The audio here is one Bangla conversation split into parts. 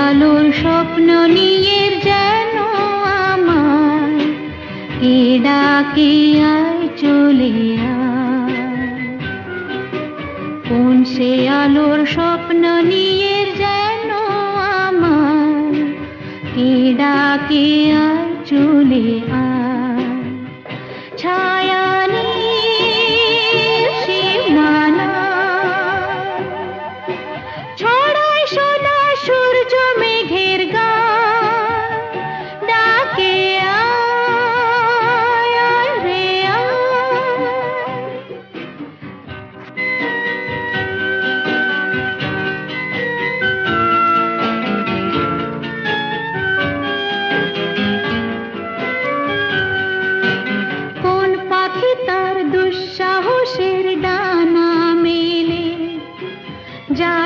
আলোর স্বপ্ন নিয়ে যেন আমার কে ডাকে আয় চলে কোন সে আলোর স্বপ্ন নিয়ে যেন আমার কে ডাকে আয় চলে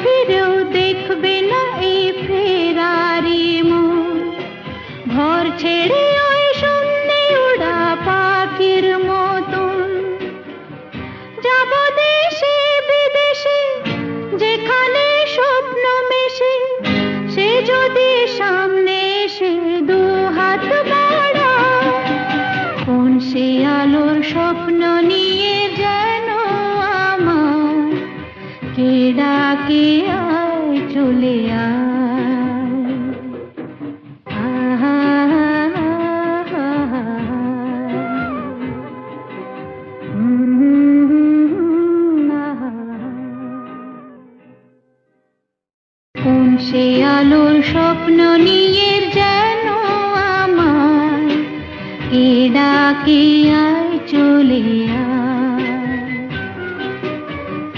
ফিরেও দেখবে না এই ফেরারি মন। ঘর ছেড়ে ডাকে আয়, চলে আয়। আহা কোন সে আলোর স্বপ্ন নিয়ে যেন আমার কে ডাকে আয়, চলে আয়।